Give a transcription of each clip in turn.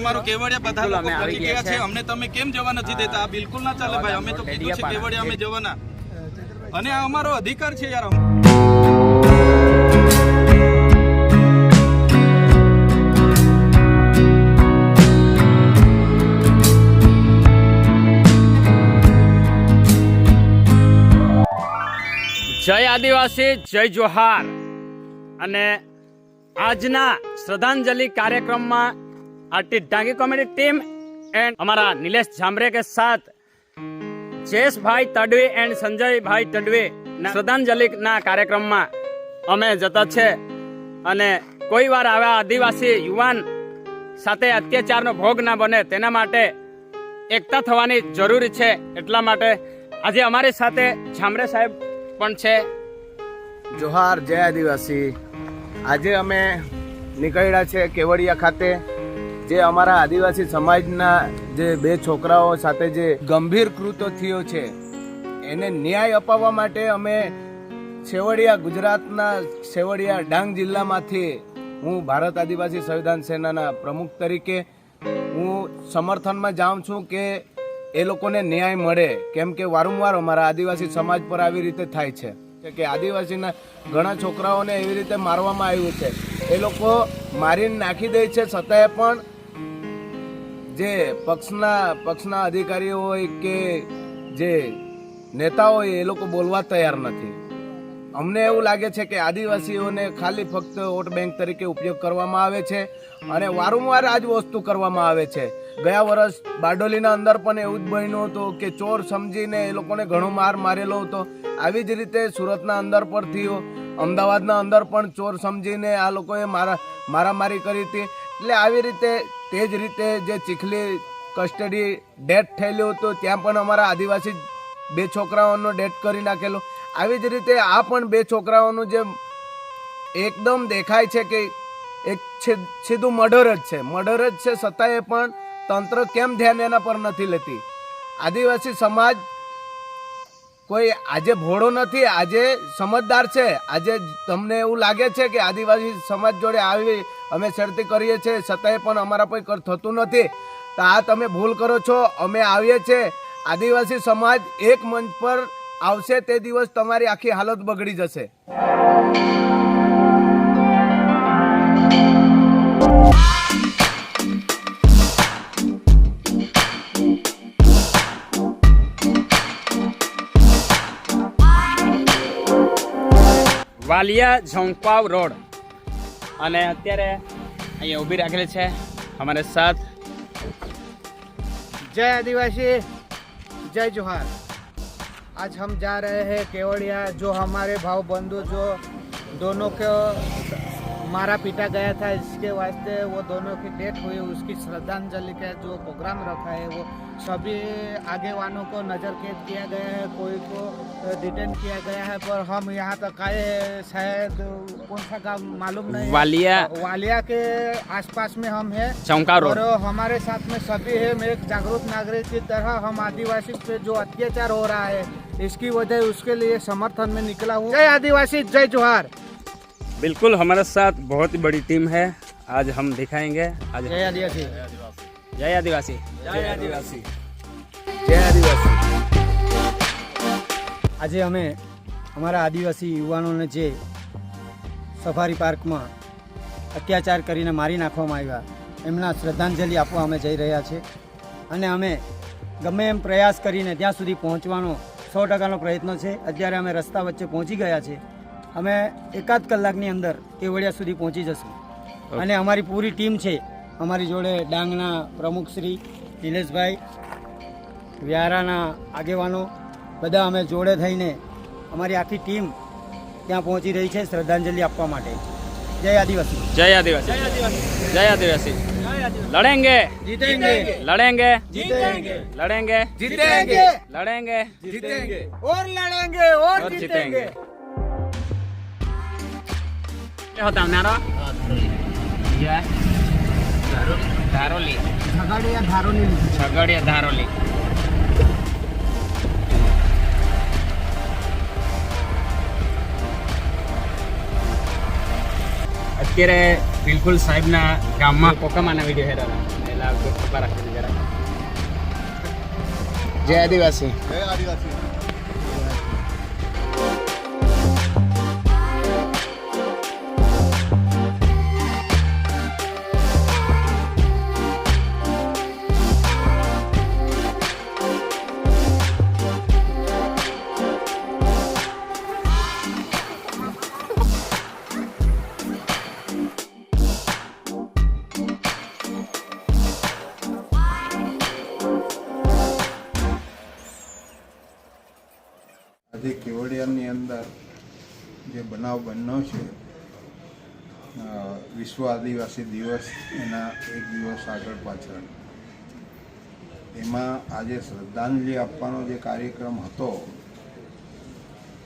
અમારું કેવડિયા બધા લોકો પહોંચી ગયા છે. અમને તમે કેમ જવા નથી દેતા? આ બિલકુલ ના ચાલે ભાઈ અમે તો કીધું છે કેવડિયા અમે જવાના. અને આ અમારો અધિકાર છે યાર જય આદિવાસી જય જોહાર. અને આજના શ્રદ્ધાંજલિ કાર્યક્રમમાં RT Dangi comedy team and અમારા નિલેશ જામરે કે સાથ. જયેશભાઈ તડવી એન્ડ સંજયભાઈ તડવી શ્રદ્ધાંજલિ ના કાર્યક્રમમાં અમે જતા છે. અને કોઈ વાર આવા આદિવાસી યુવાન સાથે અત્યાચારનો ભોગ ના બને તેના માટે એકતા થવાની જરૂરી છે એટલા માટે આજે અમારી સાથે જામરે સાહેબ પણ છે. જોહાર, જય આદિવાસી. આજે અમે નીકળ્યા છે કેવડિયા ખાતે. જે અમારા આદિવાસી સમાજના જે બે છોકરાઓ સાથે જે ગંભીર કૃત્યો થયો છે, એને ન્યાય અપાવવા માટે અમે છેવડિયા ગુજરાતના છેવડિયા ડાંગ જિલ્લામાંથી હું ભારત આદિવાસી સંવિધાન સેનાના પ્રમુખ તરીકે હું સમર્થનમાં જાઉં છું કે એ લોકોને ન્યાય મળે, કેમ કે વારંવાર અમારા આદિવાસી સમાજ પર આવી રીતે થાય છે. કે આદિવાસીના ઘણા છોકરાઓને એવી રીતે મારવામાં આવ્યું છે. એ લોકો મારીને નાખી દે છે છતાંય પણ જે પક્ષના પક્ષના અધિકારીઓ હોય કે જે નેતાઓ હોય, એ લોકો બોલવા તૈયાર નથી. અમને એવું લાગે છે કે આદિવાસીઓને ખાલી ફક્ત વોટ બેંક તરીકે ઉપયોગ કરવામાં આવે છે અને વારંવાર આ જ વસ્તુ કરવામાં આવે છે. ગયા વર્ષ બારડોલીના અંદર પણ એવું જ બન્યું હતું કે ચોર સમજીને એ લોકોને ઘણો માર મારેલો હતો. આવી જ રીતે સુરતના અંદર પણ થયો. અમદાવાદના અંદર પણ ચોર સમજીને આ લોકોએ મારા, મારામારી કરી હતી. એટલે આવી રીતે તે જ રીતે જે ચીખલી કસ્ટડી ડેથ થયેલું હતું, ત્યાં પણ અમારા આદિવાસી બે છોકરાઓનો ડેથ કરી નાખેલો. આવી જ રીતે આ પણ બે છોકરાઓનું જે એકદમ દેખાય છે કે એક સીધું મર્ડર જ છે. મર્ડર જ છે છતાંય પણ તંત્ર કેમ ધ્યાન એના પર નથી લેતી? આદિવાસી સમાજ કોઈ આજે ભોળો નથી, આજે સમજદાર છે. આજે તમને એવું લાગે છે કે આદિવાસી સમાજ જોડે આવી અમે શરતી કરીએ છીએ, છતાંય પણ અમારા કોઈ થતું નથી. તો આ તમે ભૂલ કરો છો, અમે આવીએ છીએ. આદિવાસી સમાજ એક મંચ પર આવશે, તે દિવસ તમારી આખી હાલત બગડી જશે. વાલિયા ઝોંપાવ રોડ અને અત્યારે અહીંયા ઊભી રાખેલી છે અમારે સાથ जय आदिवासी जय जोहार आज हम जा रहे हैं केवड़िया जो हमारे भाव बंधु जो दोनों को मारा पीटा गया था इसके वास्ते वो दोनों की डेथ हुई उसकी श्रद्धांजलि का जो प्रोग्राम रखा है वो सभी आगे वालों को नज़र कैद किया गया है कोई को डिटेन किया गया है पर हम यहाँ तक आए शायद कौन सा गाँव मालूम नहीं वालिया। वालिया के आसपास में हम हैं। और हमारे साथ में सभी है मैं एक जागरूक नागरिक की तरह हम आदिवासी पे जो अत्याचार हो रहा है इसकी वजह उसके लिए समर्थन में निकला हूँ। जय आदिवासी जय जोहार। बिल्कुल हमारे साथ बहुत ही बड़ी टीम है आज हम दिखाएंगे आज जय आदिवासी जय आदिवासी જય આદિવાસી જય આદિવાસી આજે અમે અમારા આદિવાસી યુવાનોને જે સફારી પાર્કમાં અત્યાચાર કરીને મારી નાખવામાં આવ્યા એમના શ્રદ્ધાંજલિ આપવા અમે જઈ રહ્યા છે અને અમે ગમે એમ પ્રયાસ કરીને ત્યાં સુધી પહોંચવાનો સો ટકાનો પ્રયત્ન છે અત્યારે અમે રસ્તા વચ્ચે પહોંચી ગયા છે અમે એકાદ કલાકની અંદર કેવડિયા સુધી પહોંચી જશું અને અમારી પૂરી ટીમ છે અમારી જોડે ડાંગના પ્રમુખ શ્રી નિલેશભાઈ વ્યારાના આગેવાનો બધા અમે જોડે થઈને અમારી આખી ટીમ ત્યાં પહોંચી રહી છે શ્રદ્ધાંજલિ આપવા માટે જય આદિવાસી जय आदिवासी जय आदिवासी लड़ेंगे जीतेंगे लड़ेंगे जीतेंगे लड़ेंगे जीतेंगे लड़ेंगे जीतेंगे और लड़ेंगे और और હોતા નારો ધારોલી અત્યારે બિલકુલ સાહેબના ગામમાં કોકામાના વીડિયો હેરાના એટલે જય આદિવાસી. જય આદિવાસી. કેવડિયાની અંદર જે બનાવ બન્યો છે વિશ્વ આદિવાસી દિવસ એના એક દિવસ આગળ પાછળ. એમાં આજે શ્રદ્ધાંજલિ આપવાનો જે કાર્યક્રમ હતો,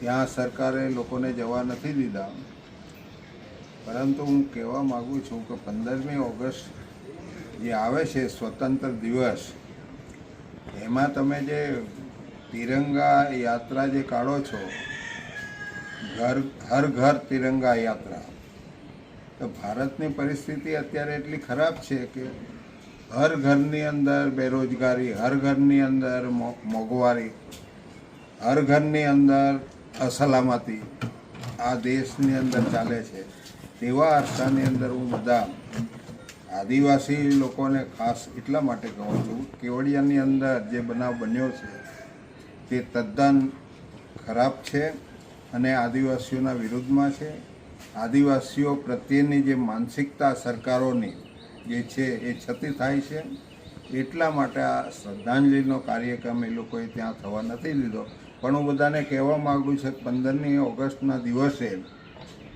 ત્યાં સરકારે લોકોને જવા નથી દીધા. પરંતુ હું કહેવા માગું છું કે પંદરમી ઓગસ્ટ જે આવે છે સ્વતંત્ર દિવસ, એમાં તમે જે તિરંગા યાત્રા જે કાઢો છો ઘર હર ઘર તિરંગા યાત્રા. તો ભારતની પરિસ્થિતિ અત્યારે એટલી ખરાબ છે કે હર ઘરની અંદર બેરોજગારી, હર ઘરની અંદર મોંઘવારી, હર ઘરની અંદર અસલામતી આ દેશની અંદર ચાલે છે. તેવા અરસાની અંદર હું બધા આદિવાસી લોકોને ખાસ એટલા માટે કહું છું, કેવડિયાની અંદર જે બનાવ બન્યો છે તે તદ્દન ખરાબ છે. અને આદિવાસીઓના વિરુદ્ધમાં છે. આદિવાસીઓ પ્રત્યેની જે માનસિકતા સરકારોની જે છે એ છતી થાય છે. એટલા માટે આ શ્રદ્ધાંજલિનો કાર્યક્રમ એ લોકોએ ત્યાં થવા નથી દીધો. પણ હું બધાને કહેવા માગું છું, પંદરમી ઓગસ્ટના દિવસે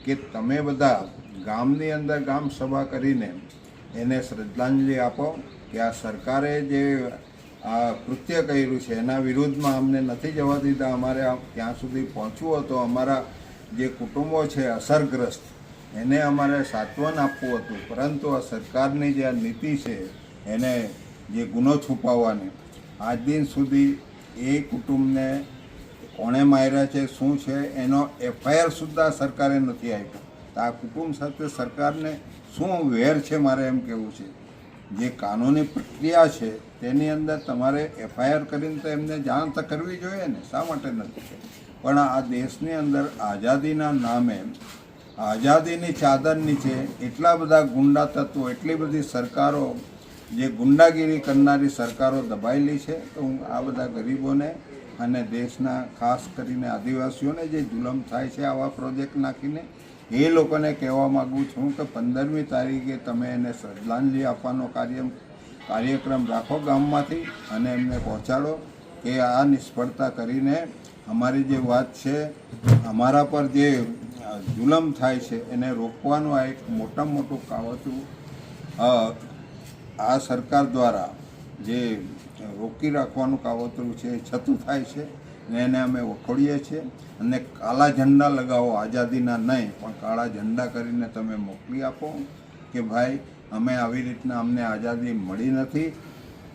કે તમે બધા ગામની અંદર ગામ સભા કરીને એને શ્રદ્ધાંજલિ આપો કે આ સરકારે જે આ કૃત્ય કર્યું છે. એના વિરુદ્ધમાં અમને નથી જવા દીધા. અમારે ત્યાં સુધી પહોંચવું હતું. અમારા જે કુટુંબો છે અસરગ્રસ્ત, એને અમારે સાંત્વન આપવું હતું. પરંતુ આ સરકારની જે આ નીતિ છે, એને જે ગુનો છુપાવવાની, આજ દિન સુધી એ કુટુંબને કોણે માર્યા છે, શું છે, એનો એફઆઈઆર સુદ્ધા સરકારે નથી આપ્યો. તો આ કુટુંબ સાથે સરકારને શું વેર છે, મારે એમ કહેવું છે. જે કાનૂની પ્રક્રિયા છે, તેની અંદર તમારે એફઆઈઆર કરીને તો એમને જાણ તો કરવી જોઈએ ને, શા માટે નથી? પણ આ દેશની અંદર આઝાદીના નામે, આઝાદીની ચાદર નીચે એટલા બધા ગુંડા તત્વો, એટલી બધી સરકારો, જે ગુંડાગીરી કરનારી સરકારો દબાયેલી છે, તો હું આ બધા ગરીબોને અને દેશના ખાસ કરીને આદિવાસીઓને જે જુલમ થાય છે, આવા પ્રોજેક્ટ નાખીને એ લોકોને કહેવા માગું છું કે પંદરમી તારીખે તમે એને શ્રદ્ધાંજલિ આપવાનો કાર્ય કાર્યક્રમ રાખો ગામમાંથી અને એમને પહોંચાડો કે આ નિષ્ફળતા કરીને અમારી જે વાત છે, અમારા પર જે જુલમ થાય છે, એને રોકવાનું આ એક મોટામાં મોટું કાવતું આ સરકાર દ્વારા જે રોકી રાખવાનું કાવતરું છે, એ છતું થાય છે. એને અમે વખોડીએ છીએ. અને કાળા ઝંડા લગાવો, આઝાદીના નહીં, પણ કાળા ઝંડા કરીને તમે મોકલી આપો કે ભાઈ, અમે આવી રીતના અમને આઝાદી મળી નથી.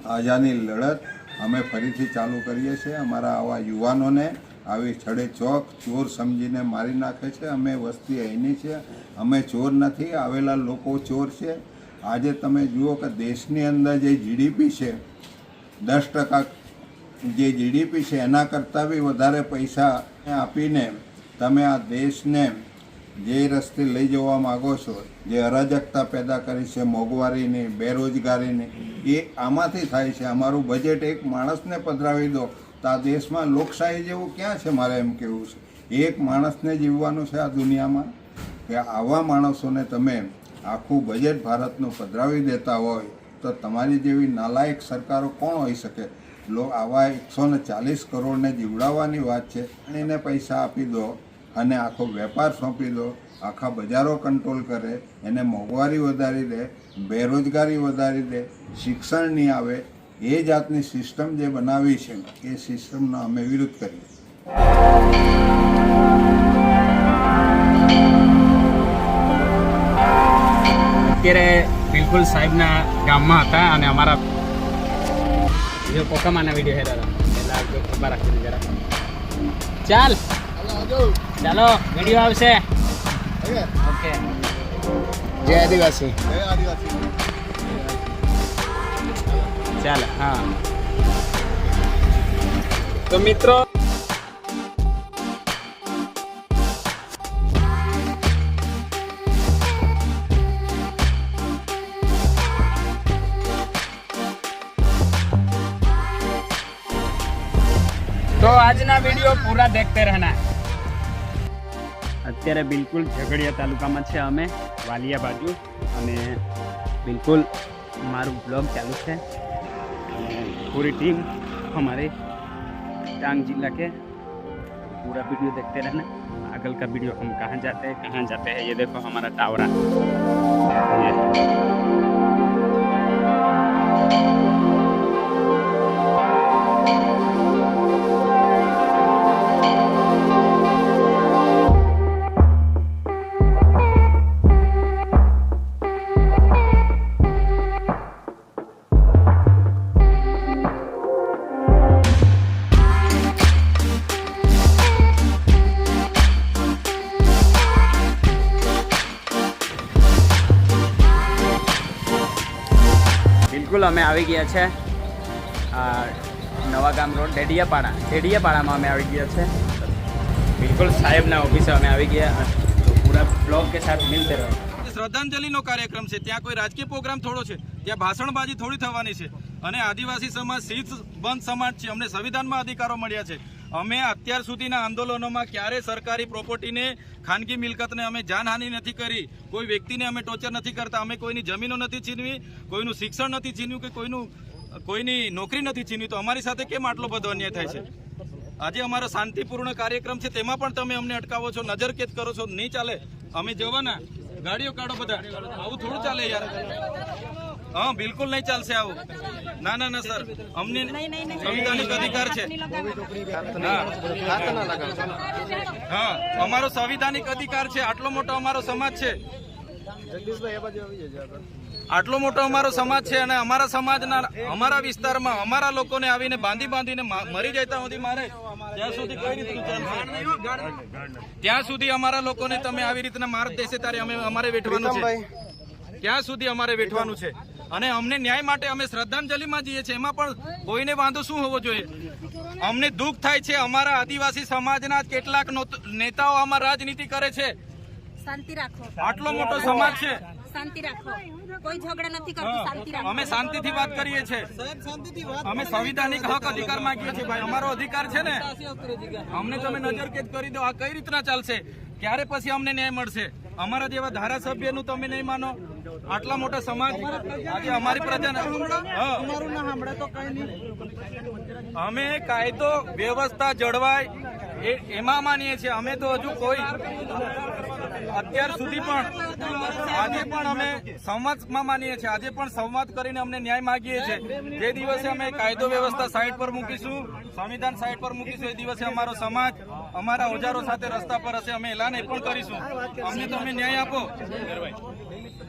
આઝાદી લડત અમે ફરીથી ચાલુ કરીએ છીએ. અમારા આવા યુવાનોને આવી છડે ચોક ચોર સમજીને મારી નાખે છે. અમે વસ્તી અહીંની છે. અમે ચોર નથી. આવેલા લોકો ચોર છે. આજે તમે જુઓ કે દેશની અંદર જે જીડીપી છે, દસ ટકા જે જીડીપી છે, એના કરતાં બી વધારે પૈસા આપીને તમે આ દેશને જે રસ્તે લઈ જવા માગો છો, જે અરાજકતા પેદા કરી છે, મોંઘવારીની, બેરોજગારીની, એ આમાંથી થાય છે. અમારું બજેટ એક માણસને પધરાવી દો તો આ દેશમાં લોકશાહી જેવું ક્યાં છે મારે એમ કહેવું છે? એક માણસને જીવવાનું છે આ દુનિયામાં? કે આવા માણસોને તમે આખું બજેટ ભારતનું પધરાવી દેતા હોય તો તમારી જેવી નાલાયક સરકારો કોણ હોઈ શકે? લો, આવા એકસો ને ચાલીસ કરોડને જીવડાવવાની વાત છે. એને પૈસા આપી દો અને આખો વેપાર સોંપી દો, આખા બજારો કંટ્રોલ કરે, એને મોંઘવારી વધારી દે, બેરોજગારી વધારી દે, શિક્ષણ નહીં આવે, એ જાતની સિસ્ટમ જે બનાવી છે, એ સિસ્ટમનો અમે વિરોધ કરીએ અત્યારે બિલકુલ સાહેબના ગામમાં હતા અને અમારા જો પોકામાના વીડિયો હેરા એટલે આ ઊભા રાખીને જરા ચાલ. ચાલો વીડિયો આવશે. ઓકે. જય આદિવાસી. ચાલે હા. તો મિત્રો આજના વિડીયો પૂરા દેખતે રહેના અત્યારે બિલકુલ ઝઘડિયા તાલુકામાં છે અમે વાલિયા બાજુ અને બિલકુલ મારું બ્લોગ ચાલુ છે અને પૂરી ટીમ हमारे टांग जिला के पूरा वीडियो देखते रहना आगल का वीडियो हम कहाँ जाते हैं कहाँ जाते हैं ये देखो हमारा टावरा ये બિલકુલ અમે આવી ગયા છે. આ નવા ગામ રોડ, ડેડિયાપાડા. ડેડિયાપાડામાં અમે આવી ગયા છે. બિલકુલ સાહેબના ઓફિસે અમે આવી ગયા. તો પૂરા બ્લોગ કે સાથ મિલતે રહો. શ્રદ્ધાંજલિનો કાર્યક્રમ છે. ત્યાં કોઈ રાજકીય પ્રોગ્રામ થોડો છે. ત્યાં ભાષણબાજી થોડી થવાની છે. અને આદિવાસી સમાજ, શીત બંધ સમાજ છે. અમને સંવિધાનમાં અધિકારો મળ્યા છે. અમે અત્યાર સુધીના આંદોલનોમાં ક્યારે સરકારી પ્રોપર્ટીને, ખાનગી મિલકતને અમે જાનહાનિ નથી કરી. કોઈ વ્યક્તિને અમે ટોર્ચર નથી કરતા. અમે કોઈની જમીનો નથી છીનવી, કોઈનું શિક્ષણ નથી છીનવ્યું કે કોઈનું, કોઈની નોકરી નથી છીનવી. તો અમારી સાથે કેમ આટલો બધો અન્યાય થાય છે? આજે અમારો શાંતિપૂર્ણ કાર્યક્રમ છે. તેમાં પણ તમે અમને અટકાવો છો, નજરકેદ કરો છો. નહીં ચાલે. અમે જવાના. ગાડીઓ કાઢો બધા. આવું થોડું ચાલે યાર. હા બિલકુલ નહીં ચાલશે આવું. ના ના ના સર. અમને સંવિધાનિક અધિકાર છે. હા. હા અમારો સંવિધાનિક અધિકાર છે. આટલો મોટો અમારો સમાજ છે. આટલો મોટો અમારો સમાજ છે અને અમારા સમાજના અમારા વિસ્તારમાં અમારા લોકોને આવીને બાંધી બાંધીને મરી જતા સુધી મારે ત્યાં સુધી કઈ રીતનું ત્યાં સુધી અમારા લોકોને તમે આવી રીતના માર દેશે ત્યારે અમે અમારે વેઠવાનું છે. ક્યાં સુધી અમારે વેઠવાનું છે. અને અમને ન્યાય માટે અમે શ્રદ્ધાંજલિમાં જઈએ છીએ. એમાં પણ કોઈને વાંધો શું હોવો જોઈએ? અમને દુઃખ થાય છે. અમારા આદિવાસી સમાજના જ કેટલાક નેતાઓ આમાં રાજનીતિ કરે છે. શાંતિ રાખો. આટલો મોટો સમાજ છે. શાંતિ રાખો. કોઈ ઝઘડા નથી કરતું શાંતિ રાખો. અમે શાંતિથી વાત કરીએ છીએ. અમે સંવિધાનિક હક અધિકાર માંગીએ છીએ ભાઈ. અમારો અધિકાર છે ને? અમને તમે નજરકેદ કરી દો. આ કઈ રીતના ચાલશે? ક્યારે પછી અમને ન્યાય મળશે? અમારા જેવા ધારાસભ્યનું તમે નહીં માનો? આટલા મોટા સમાજ આજે અમારી પ્રજા અમે કાયદો વ્યવસ્થા જળવાય એમાં માનીએ છીએ. અમે તો હજુ કોઈ અત્યાર સુધી પણ આજે પણ અમે સંવાદમાં માનીએ છીએ. આજે પણ સંવાદ કરીને અમને ન્યાય માગીએ છીએ. જે દિવસે અમે કાયદો વ્યવસ્થા સાઈડ પર મૂકીશું સંવિધાન સાઈડ પર મૂકીશું એ દિવસે અમારો સમાજ અમારા ઓજારો સાથે રસ્તા પર હશે. અમે એલાન એ પણ કરીશું. અમને તમે ન્યાય આપો.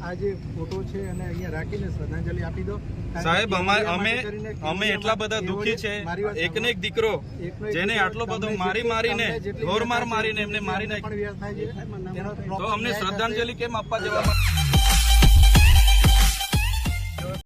આ જે ફોટો છે અને અહીંયા રાખીને શ્રદ્ધાંજલિ આપી દો. સાહેબ અમારે અમે અમે એટલા બધા દુઃખી છે. મારી એક ને એક દીકરો જેને આટલો બધો મારી મારીને તમને જેટલી ઢોર માર વ્યથા મારીને એમને મારી નાખી તો અમને શ્રદ્ધાંજલિ કેમ આપવા જવામાં?